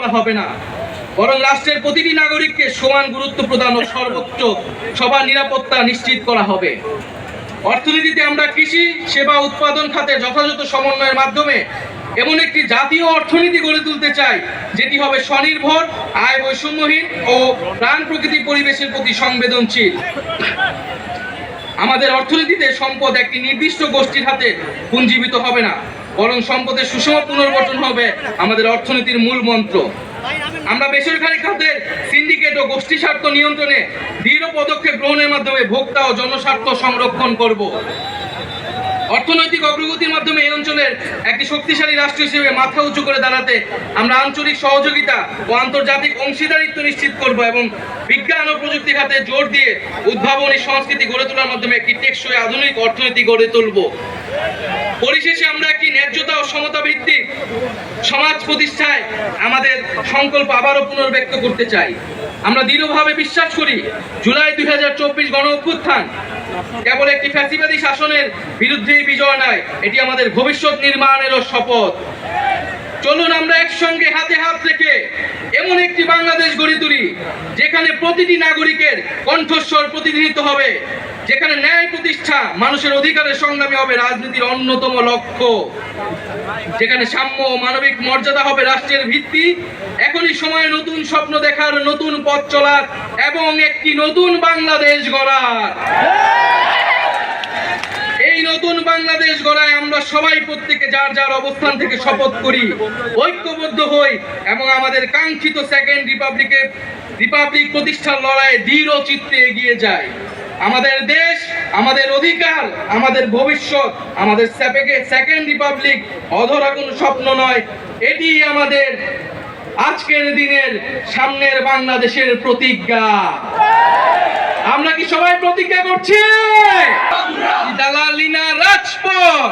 করা হবে না। বরং রাষ্ট্রের প্রতিটি নাগরিককে সমান গুরুত্ব প্রদান ও সর্বোচ্চ সবার নিরাপত্তা নিশ্চিত করা হবে। অর্থনীতিতে আমরা কৃষি, সেবা, উৎপাদন খাতে যথাযথ সমন্বয়ের মাধ্যমে এমন একটি জাতীয় অর্থনীতি গড়ে তুলতে চাই, যেটি হবে স্বনির্ভর, আয় বৈষম্যহীন ও প্রাণ প্রকৃতি পরিবেশের প্রতি সংবেদনশীল। আমাদের অর্থনীতিতে সম্পদ একটি নির্দিষ্ট গোষ্ঠীর হাতে পুঞ্জীবিত হবে না। বরং সম্পদের সুষম পুনর্গঠন হবে আমাদের অর্থনীতির মূল মন্ত্র। আমরা বেসরকারি খাতের সিন্ডিকেট ও গোষ্ঠী স্বার্থ নিয়ন্ত্রণে দৃঢ় পদক্ষেপ গ্রহণের মাধ্যমে ভোক্তা ও জনস্বার্থ সংরক্ষণ করব। অর্থনৈতিক অগ্রগতির মাধ্যমে এই অঞ্চলের একটি শক্তিশালী রাষ্ট্র হিসেবে মাথা উঁচু করে দাঁড়াতে আমরা আঞ্চলিক সহযোগিতা ও আন্তর্জাতিক অংশীদারিত্ব নিশ্চিত করব এবং বিজ্ঞান ও প্রযুক্তি খাতে জোর দিয়ে উদ্ভাবনী সংস্কৃতি গড়ে তোলার মাধ্যমে একটি টেকসই আধুনিক অর্থনীতি গড়ে তুলব। পরিশেষে আমরা একটি ন্যায্যতা ও সমতা ভিত্তিক সমাজ প্রতিষ্ঠায় আমাদের সংকল্প আবারও পুনর্ব্যক্ত করতে চাই। আমরা দৃঢ়ভাবে বিশ্বাস করি, জুলাই দুই হাজার চব্বিশ গণ অভ্যুত্থান কেবল একটি ফ্যাসিবাদী শাসনের বিরুদ্ধেই বিজয় নয়, এটি আমাদের ভবিষ্যৎ নির্মাণেরও শপথ। চলুন আমরা একসঙ্গে হাতে হাত রেখে এমন একটি বাংলাদেশ গড়ে তুলি, যেখানে প্রতিটি নাগরিকের কণ্ঠস্বর প্রতিনিধিত্ব হবে। যেখানে ন্যায় প্রতিষ্ঠা মানুষের অধিকারের সংগ্রামী হবে রাজনীতির অন্যতম লক্ষ্য। যেখানে সাম্য ও মানবিক মর্যাদা হবে রাষ্ট্রের ভিত্তি, এখনই সময় নতুন স্বপ্ন দেখার নতুন পথ চলার এবং একটি নতুন বাংলাদেশ গড়ার। এই নতুন বাংলাদেশ গড়ায় আমরা সবাই প্রত্যেকে যার যার অবস্থান থেকে শপথ করি, ঐক্যবদ্ধ হই এবং আমাদের কাঙ্ক্ষিত সেকেন্ড রিপাবলিকের রিপাবলিক প্রতিষ্ঠার লড়াইয়ে দৃঢ় চিত্তে এগিয়ে যায় আমাদের দেশ আমাদের অধিকার আমাদের ভবিষ্যৎ আমাদের সেকেন্ড রিপাবলিক অধরা কোনো স্বপ্ন নয়। এটি আমাদের আজকের দিনের সামনের বাংলাদেশের প্রতিজ্ঞা। আমরা কি সবাই প্রতিজ্ঞা করছি? দালালিনা রাজপথ।